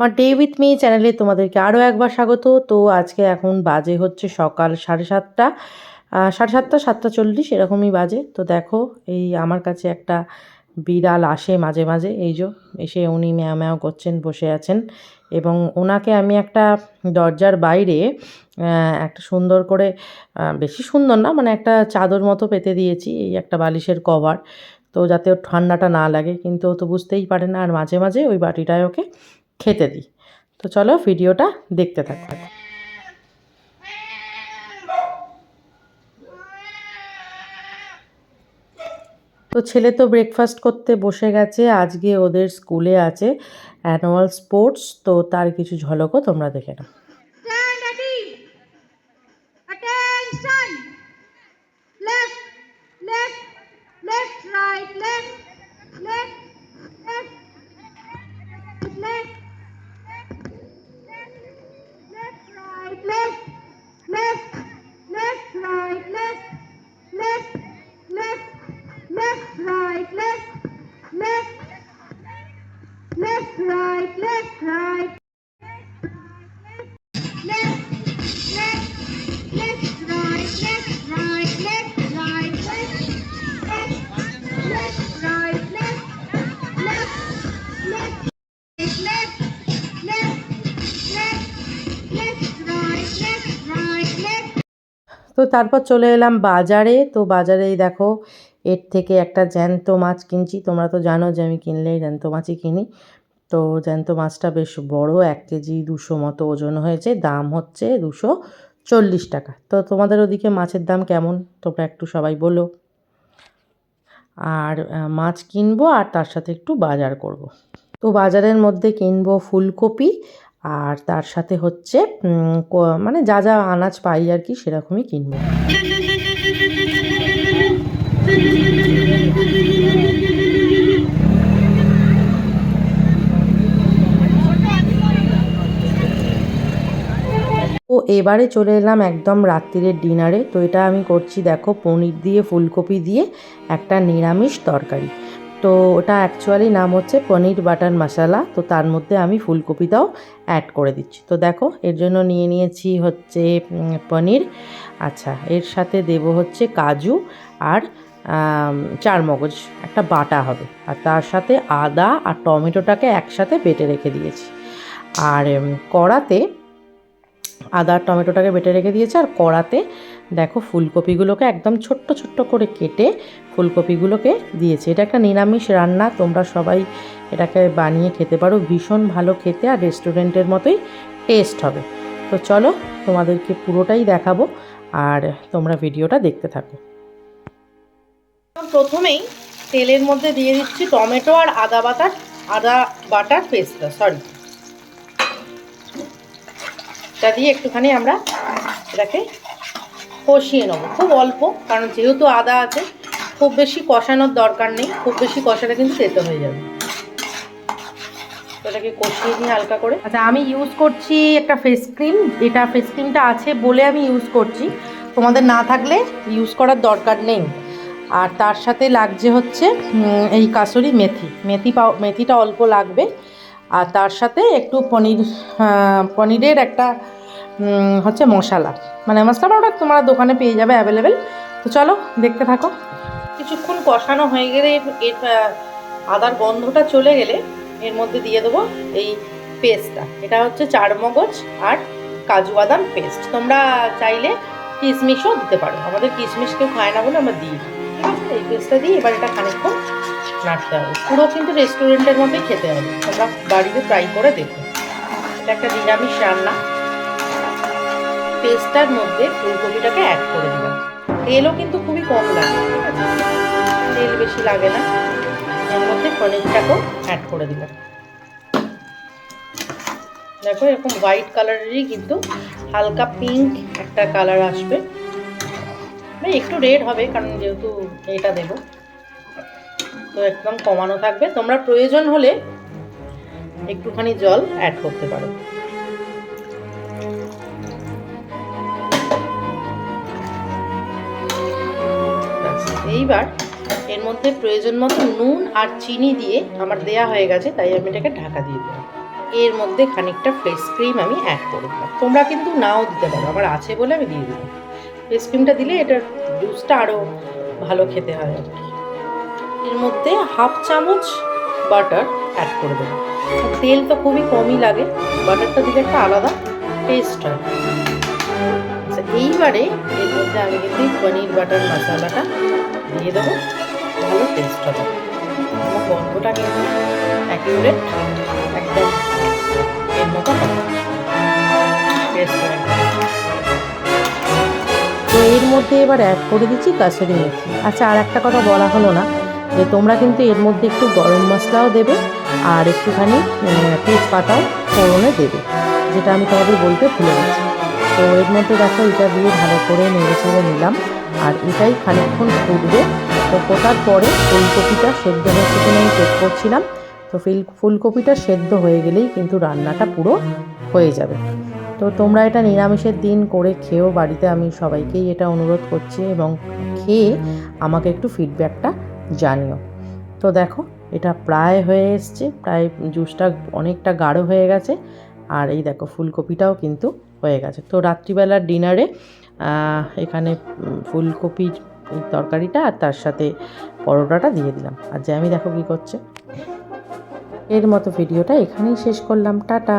আমার day with me চ্যানেলে তোমাদেরকে আরও একবার স্বাগত। তো আজকে এখন বাজে হচ্ছে সকাল সাড়ে সাতটা। সাড়ে সাতটা সাতটা চল্লিশ এরকমই বাজে। তো দেখো, এই আমার কাছে একটা বিড়াল আসে মাঝে মাঝে। এই যে, এসে উনি ম্যাও ম্যাও করছেন, বসে আছেন। এবং ওনাকে আমি একটা দরজার বাইরে একটা সুন্দর করে বেশি সুন্দর না মানে একটা চাদর মতো পেতে দিয়েছি, এই একটা বালিশের কভার। তো যাতে ওর ঠান্ডাটা না লাগে, কিন্তু ও তো বুঝতেই পারে না। আর মাঝে মাঝে ওই বাটিটায় ওকে খেতে দিই। তো চলো ভিডিওটা দেখতে থাকো। তো ছেলে তো ব্রেকফাস্ট করতে বসে গেছে, আজকে ওদের স্কুলে আছে অ্যানুয়াল স্পোর্টস তো তার কিছু ঝলকও তোমরা দেখে নাও Stand ready. Attention. Left, left, left, right, left, left, left, left, left, right, left, left, left, right, left, left, left, left, right, left, left, left, right, left, right. left, left, left, right, left, right, left, right, left, left, left, right, left, left, left, left, left, left, left, right, left, right, তো তারপর চলে এলাম বাজারে। তো বাজারেই দেখো এর থেকে একটা জ্যান্ত মাছ কিনছি। তোমরা তো জানো যে আমি কিনলেই জ্যান্ত মাছই কিনি। তো জ্যান্ত মাছটা বেশ বড়, এক কেজি দুশো মতো ওজন হয়েছে, দাম হচ্ছে দুশো চল্লিশ টাকা। তো তোমাদের ওদিকে মাছের দাম কেমন? তোমরা একটু সবাই বলো। আর মাছ কিনবো আর তার সাথে একটু বাজার করব। তো বাজারের মধ্যে কিনবো ফুলকপি আর তার সাথে হচ্ছে মানে যা যা আনাজ পাই আর কি সেরকমই কিনবো। এবারে চলে এলাম একদম রাত্রিরের ডিনারে। তো এটা আমি করছি দেখো পনির দিয়ে ফুলকপি দিয়ে একটা নিরামিষ তরকারি। তো ওটা অ্যাকচুয়ালি নাম হচ্ছে পনির বাটার মশলা। তো তার মধ্যে আমি ফুলকপিটাও অ্যাড করে দিচ্ছি। তো দেখো এর জন্য নিয়ে নিয়েছি হচ্ছে পনির। আচ্ছা এর সাথে দেব হচ্ছে কাজু আর আম, চারমগজ একটা বাটা হবে। আর তার সাথে আদা আর টমেটোটাকে একসাথে বেটে রেখে দিয়েছি। আর কড়াতে আদা টমেটোটাকে বেটে রেখে দিয়েছে আর কড়াতে দেখো ফুলকপিগুলোকে একদম ছোট্ট ছোট্ট করে কেটে ফুলকপিগুলোকে দিয়েছে। এটা একটা নিরামিষ রান্না, তোমরা সবাই এটাকে বানিয়ে খেতে পারো। ভীষণ ভালো খেতে আর রেস্টুরেন্টের মতোই টেস্ট হবে। তো চলো তোমাদেরকে পুরোটাই দেখাবো আর তোমরা ভিডিওটা দেখতে থাকো। প্রথমেই তেলের মধ্যে দিয়ে দিচ্ছি টমেটো আর আদা বাটার আদা বাটার পেস্টটা সরি এটা দিয়ে একটুখানি আমরা এটাকে কষিয়ে নেব। খুব অল্প, কারণ যেহেতু আদা আছে, খুব বেশি কষানোর দরকার নেই, খুব বেশি কষাটা কিন্তু তেতো হয়ে যাবে। তো এটাকে কষিয়ে নিয়ে হালকা করে। আচ্ছা আমি ইউজ করছি একটা ফেস ক্রিম এটা ফেস ক্রিমটা আছে বলে আমি ইউজ করছি। তোমাদের না থাকলে ইউজ করার দরকার নেই। আর তার সাথে লাগছে হচ্ছে এই কাসুরি মেথি। মেথি পাও, মেথিটা অল্প লাগবে। আর তার সাথে একটু পনির পনিরের একটা হচ্ছে মশলা। মানে মশলা পাউডার তোমরা দোকানে পেয়ে যাবে অ্যাভেলেবেল তো চলো, দেখতে থাকো। কিছুক্ষণ কষানো হয়ে গেলে এর আদার গন্ধটা চলে গেলে এর মধ্যে দিয়ে দেবো এই পেস্টটা। এটা হচ্ছে চারমগজ আর কাজু বাদাম পেস্ট। তোমরা চাইলে কিশমিশও দিতে পারো। আমাদের কিশমিশ কেউ খায় না বলে আমরা দিই। ঠিক আছে? এই পেস্টটা দিয়ে এবার এটা খানিকক্ষণ নাড়তে হবে। পুরো কিন্তু রেস্টুরেন্টের মধ্যে খেতে হবে। তোমরা বাড়িতে ট্রাই করে দেখো। এটা একটা নিরামিষ রান্না। পেস্টটার মধ্যে ফুলকপিটাকে অ্যাড করে দিলাম। তেলও কিন্তু খুবই কম লাগে তেল বেশি লাগে না। এর মধ্যে পনিরটাকেও অ্যাড করে দিলাম। দেখো, এরকম হোয়াইট কালারেরই কিন্তু হালকা পিঙ্ক একটা কালার আসবে। মানে একটু রেড হবে, কারণ যেহেতু এটা দেবো। একদম কমানো থাকবে। তোমরা প্রয়োজন হলে একটুখানি জল অ্যাড করতে পারো। এইবার এর মধ্যে প্রয়োজন মতো নুন আর চিনি দিয়ে আমার দেয়া হয়ে গেছে, তাই আমি এটাকে ঢাকা দিয়ে দিলাম এর মধ্যে খানিকটা ফেস ক্রিম আমি অ্যাড করে দিলাম। তোমরা কিন্তু নাও দিতে পারো, আমার আছে বলে আমি দিয়ে দিলাম। ফেস ক্রিমটা দিলে এটার জুসটা আরও ভালো খেতে হয় আর কি। এর মধ্যে হাফ চামচ বাটার অ্যাড করে দেবো। তেল তো খুবই কমই লাগে, বাটারটা দিলে একটা আলাদা টেস্ট হয়। আচ্ছা এইবারে এর মধ্যে আমি কিন্তু পনির বাটার মশলাটা দিয়ে দেবো, ভালো টেস্ট হবে। এবং গন্ধটা কিন্তু অ্যাকিউরেট একদম এর মতো তো এর মধ্যে এবার অ্যাড করে দিচ্ছি কাসুরি মেথি। আচ্ছা আর একটা কথা বলা হলো না। যে তোমরা কিন্তু এর মধ্যে একটু গরম মশলাও দেবে আর একটুখানি তেজপাতাও ফোড়নে দেবে, যেটা আমি তোমাদের বলতে ভুলে গেছি। তো এর মধ্যে দেখো এটা দিয়ে ভালো করে নেড়ে চেড়ে নিলাম। আর এটাই খানিকক্ষণ ফুটবে। তো ফোটার পরে ফুলকপিটা সেদ্ধ হচ্ছে কিনা আমি চেক করছিলাম। তো ফিল, ফুলকপিটা সেদ্ধ হয়ে গেলেই কিন্তু রান্নাটা পুরো হয়ে যাবে। তো তোমরা এটা নিরামিষের দিন করে খেয়েও বাড়িতে আমি সবাইকেই এটা অনুরোধ করছি এবং খেয়ে আমাকে একটু ফিডব্যাকটা জানিও। তো দেখো, এটা প্রায় হয়ে এসছে, প্রায় জুসটা অনেকটা গাঢ় হয়ে গেছে, আর এই দেখো ফুলকপিটাও কিন্তু হয়ে গেছে। তো রাত্রিবেলার ডিনারে এখানে ফুলকপির তরকারিটা আর তার সাথে পরোটাটা দিয়ে দিলাম। আর জ্যামি দেখো কী করছে। এর মতো ভিডিওটা এখানেই শেষ করলাম। টাটা।